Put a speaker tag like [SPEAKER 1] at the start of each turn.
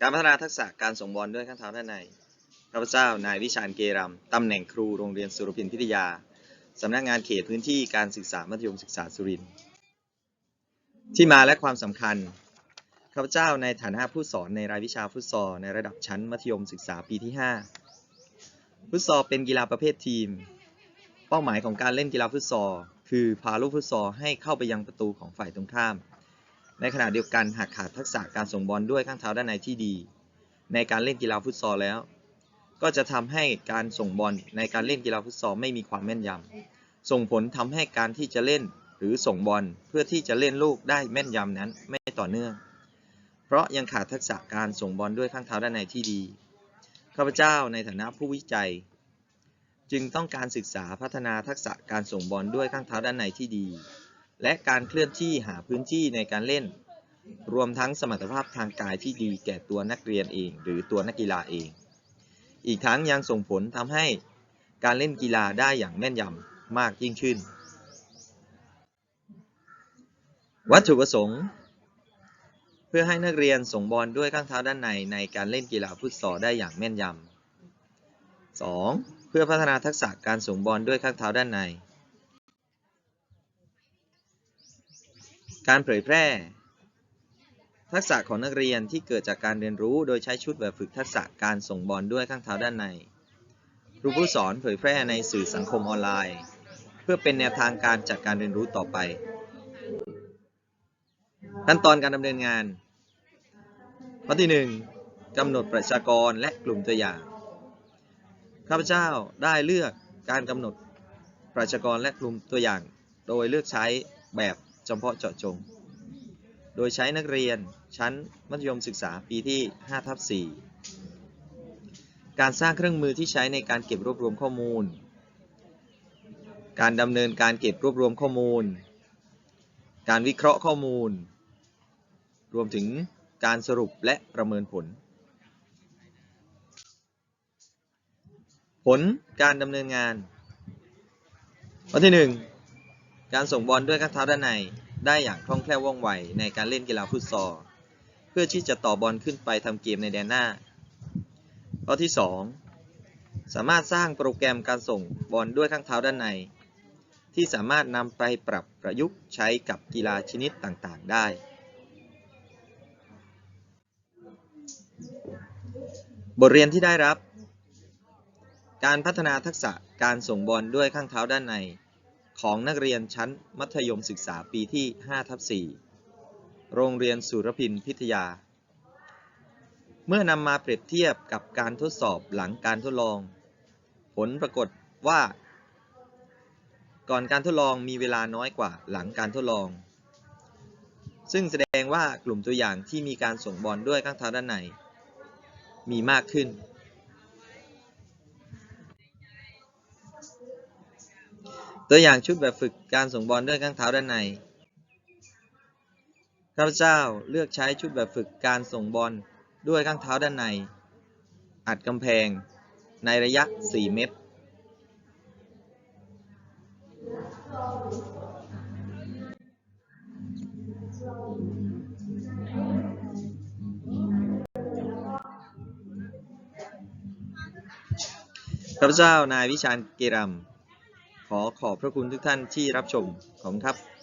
[SPEAKER 1] การพัฒนาทักษะการส่งบอลด้วยข้างเท้าด้านในข้าพเจ้านายวิชาญเกรัมตำแหน่งครูโรงเรียนสุรพินพิทยาสำนักงานเขตพื้นที่การศึกษามัธยมศึกษาสุรินทร์ที่มาและความสำคัญข้าพเจ้าในฐานะผู้สอนในรายวิชาฟุตซอลในระดับชั้นมัธยมศึกษาปีที่ 5 ฟุตซอลเป็นกีฬาประเภททีม เป้าหมายของการเล่นกีฬาฟุตซอลคือพาลูกฟุตซอลให้เข้าไปยังประตูของฝ่ายตรงข้าม ในขณะเดียวกันหากขาดทักษะการส่งบอลด้วยข้างเท้าด้านในที่ดี ในการเล่นกีฬาฟุตซอลแล้ว ก็จะทำให้การส่งบอลในการเล่นกีฬาฟุตซอลไม่มีความแม่นยำส่งผลทำให้การที่จะเล่นหรือส่งบอลเพื่อที่จะเล่นลูกได้แม่นยำนั้นไม่ต่อเนื่อง เพราะยังขาดทักษะการส่งบอลด้วยข้างเท้าด้านในที่ดีข้าพเจ้าในฐานะผู้วิจัย จึงต้องการศึกษาพัฒนาทักษะการส่งบอลด้วยข้างเท้าด้านในที่ดี และการเคลื่อนที่หาพื้นที่ในการเล่น รวมทั้งสมรรถภาพทางกายที่ดีแก่ตัวนักเรียนเอง หรือตัวนักกีฬาเอง อีกทั้งยังส่งผลทำให้การเล่นกีฬาได้อย่างแม่นยำมากยิ่งขึ้น วัตถุประสงค์ เพื่อให้นักเรียนส่งบอลด้วยข้างเท้าด้านในในการเล่นกีฬาฟุตซอลได้อย่างแม่นยำ 2. เพื่อพัฒนาทักษะการส่งบอลด้วยข้างเท้าด้านใน การเผยแพร่ ทักษะของนักเรียนที่เกิดจากการเรียนรู้โดยใช้ชุดแบบฝึกทักษะการส่งบอลด้วยข้างเท้าด้านใน ครูผู้สอนเผยแพร่ในสื่อสังคมออนไลน์ เพื่อเป็นแนวทางการจัดการเรียนรู้ต่อไป ขั้นตอนการดำเนินงานข้อที่ 1กำหนดประชากรและกลุ่มตัวอย่าง ข้าพเจ้าได้เลือกการกำหนดประชากรและกลุ่มตัวอย่าง โดยเลือกใช้แบบ เฉพาะเจาะจง โดยใช้นักเรียนชั้นมัธยมศึกษาปีที่5ทับ4การสร้างเครื่องมือที่ใช้ในการเก็บรวบรวมข้อมูล การดำเนินการเก็บรวบรวมข้อมูล การวิเคราะห์ข้อมูล รวมถึงการสรุปและประเมินผล ผลการดำเนินงานข้อที่ 1 การส่งบอลด้วยข้างเท้าด้านในได้อย่างคล่องแคล่วว่องไวในการเล่นกีฬาฟุตซอลเพื่อที่จะต่อบอลขึ้นไปทำเกมในแดนหน้า ข้อที่ 2 สามารถสร้างโปรแกรมการส่งบอลด้วยข้างเท้าด้านใน ที่สามารถนำไปปรับประยุกต์ใช้กับกีฬาชนิดต่างๆได้ บทเรียนที่ได้รับ การพัฒนาทักษะการส่งบอลด้วยข้างเท้าด้านใน ของนักเรียนชั้นมัธยมศึกษาปีที่5ทับ4โรงเรียนสุรพินพิทยา เมื่อนำมาเปรียบเทียบกับการทดสอบหลังการทดลอง ผลปรากฏว่า ก่อนการทดลองมีเวลาน้อยกว่าหลังการทดลอง ซึ่งแสดงว่ากลุ่มตัวอย่างที่มีการส่งบอลด้วยข้างเท้าด้านในมีมากขึ้น ตัวอย่างชุดแบบฝึกการส่งบอลด้วยข้างเท้าด้านในข้าพเจ้าเลือกใช้ชุดแบบฝึกการส่งบอลด้วยข้างเท้าด้านใน อัดกำแพงในระยะ 4 เมตร ข้าพเจ้านายวิชาญเกรัม ขอขอบพระคุณทุกท่านที่รับชมขอบคุณครับ